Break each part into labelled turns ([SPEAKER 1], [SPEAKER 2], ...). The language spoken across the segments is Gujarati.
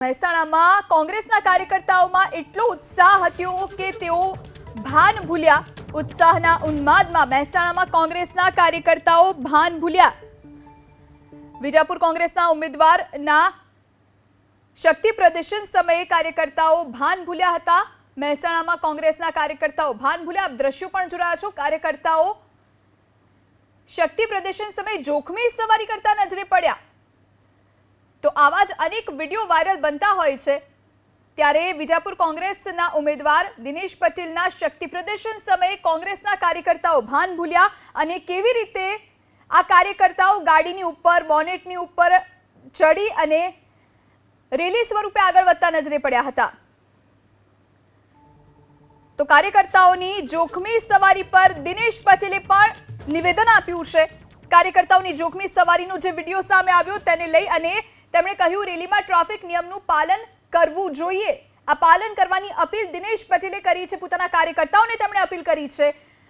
[SPEAKER 1] મહેસાણામાં કોંગ્રેસના કાર્યકર્તાઓમાં એટલો ઉત્સાહ હતો કે તેઓ ભાન ભૂલ્યા. ઉત્સાહના ઉન્માદમાં મહેસાણામાં કોંગ્રેસના કાર્યકર્તાઓ ભાન ભૂલ્યા. વિજાપુર કોંગ્રેસના ઉમેદવારના શક્તિ પ્રદર્શન સમયે કાર્યકર્તાઓ ભાન ભૂલ્યા હતા. મહેસાણામાં કોંગ્રેસના કાર્યકર્તાઓ ભાન ભૂલ્યા. દ્રશ્યો પણ જોયા છો. કાર્યકર્તાઓ શક્તિ પ્રદર્શન સમયે જોખમી સવારી કરતા નજરે પડ્યા. આવા જ અનેક વીડિયો વાયરલ બનતા હોય છે. ત્યારે વિજાપુર કોંગ્રેસના ઉમેદવાર દિનેશ પટેલના શક્તિ પ્રદર્શન સમયે કોંગ્રેસના કાર્યકર્તાઓ ભાન ભૂલ્યા અને કેવી રીતે આ કાર્યકર્તાઓ ગાડીની ઉપર, બોનેટની ઉપર ચડી અને રેલી સ્વરૂપે આગળ વધતા નજરે પડ્યા હતા. તો કાર્યકર્તાઓની જોખમી સવારી પર દિનેશ પટેલે પણ નિવેદન આપ્યું છે. કાર્યકર્તાઓની જોખમી સવારીનો જે વીડિયો સામે આવ્યો તેને લઈ અને તેમણે કહ્યું રેલીમાં ટ્રાફિક નિયમનું પાલન કરવું જોઈએ. આ પાલન કરવાની અપીલ દિનેશ પટેલે કરી છે. પોતાના કાર્યકર્તાઓને તેમણે અપીલ કરી છે.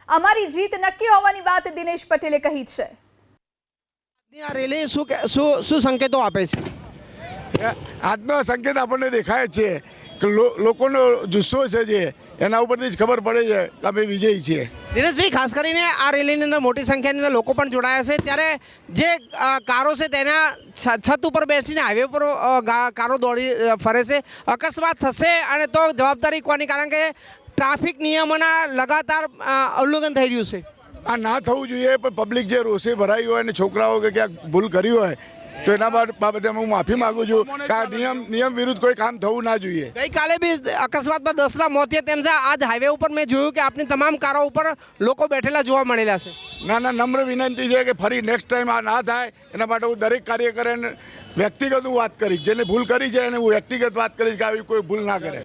[SPEAKER 1] અમારી જીત નક્કી હોવાની વાત દિનેશ પટેલે કહી છે.
[SPEAKER 2] આ રેલી શું શું શું સંકેતો આપે છે?
[SPEAKER 3] આજનો સંકેત આપણને દેખાય છે લોકોનો જુસ્સો છે જે એના ઉપરથી જ ખબર પડે છે કે અમે વિજયી છીએ.
[SPEAKER 2] દિનેશભાઈ ખાસ કરીને આ રેલીની અંદર મોટી સંખ્યાની અંદર લોકો પણ જોડાયા છે. ત્યારે જે કારો છે તેના છત ઉપર બેસીને હાઈવે પર કારો દોડી ફરે છે. અકસ્માત થશે અને તો જવાબદારી કોની? કારણ કે ટ્રાફિક નિયમોના લગાતાર ઉલ્લંઘન થઈ રહ્યું છે.
[SPEAKER 3] આ ના થવું જોઈએ પણ પબ્લિક જે રોષે ભરાઈ હોય અને છોકરાઓ કે ક્યાંક ભૂલ કરી હોય તો એના બાબતે હું માફી માંગુ છું કે આ નિયમ નિયમ વિરુદ્ધ કોઈ કામ થવું ના જોઈએ.
[SPEAKER 2] ગઈકાલે બી અકસ્માતમાં દસના મોત થયા તેમ છતાં આજ હાઈવે ઉપર મેં જોયું કે આપની તમામ કારો ઉપર લોકો બેઠેલા જોવા મળેલા છે.
[SPEAKER 3] ના ના નમ્ર વિનંતી છે કે ફરી નેક્સ્ટ ટાઈમ આ ના થાય એના માટે હું દરેક કાર્યકરને વ્યક્તિગત હું વાત કરીશ. જેને ભૂલ કરી છે એને હું વ્યક્તિગત વાત કરીશ કે આવી કોઈ ભૂલ ના કરે.